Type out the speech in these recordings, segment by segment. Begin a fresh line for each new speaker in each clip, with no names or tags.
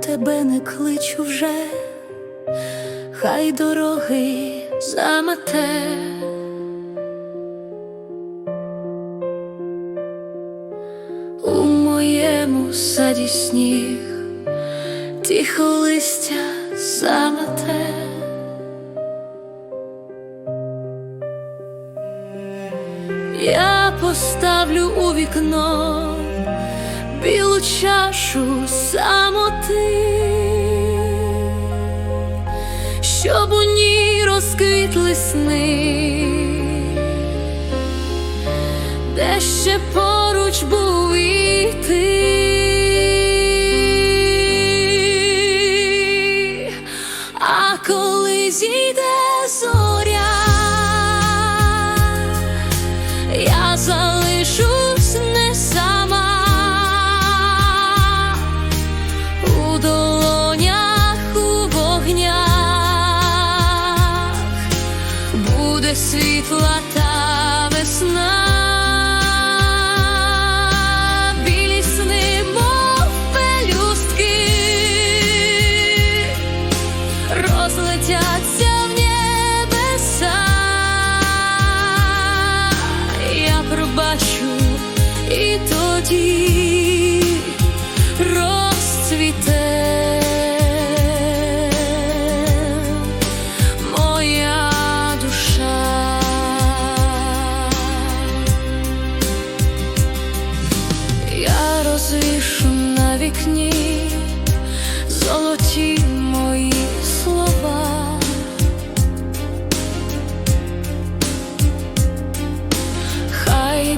тебе не кличу вже, хай дороги замете. У моєму саді сніг тихо листя замете. Я поставлю у вікно білу чашу самоти, щоб у ній розквітли сни, де ще поруч був і ти. А коли зійде зоря,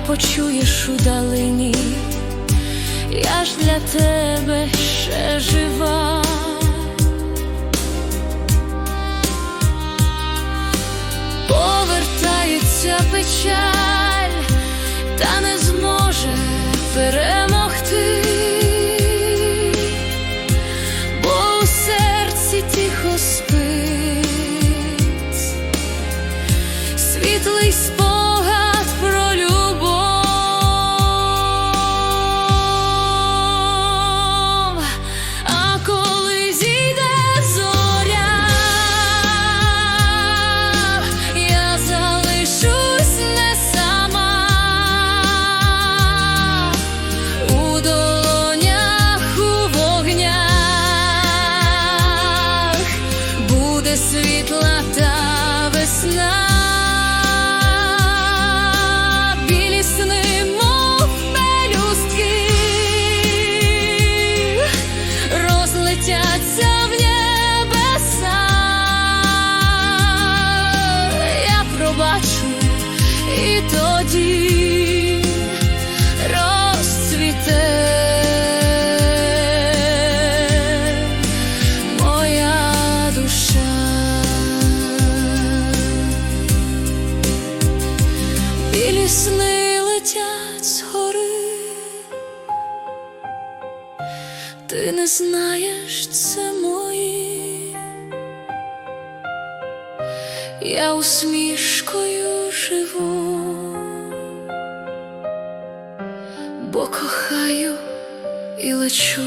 почуєш у далині, я ж для тебе ще жива. Повертається печаль, буде світла та весна. Білі сни, ти не знаєш, це мої, я усмішкою живу, бо кохаю і лечу.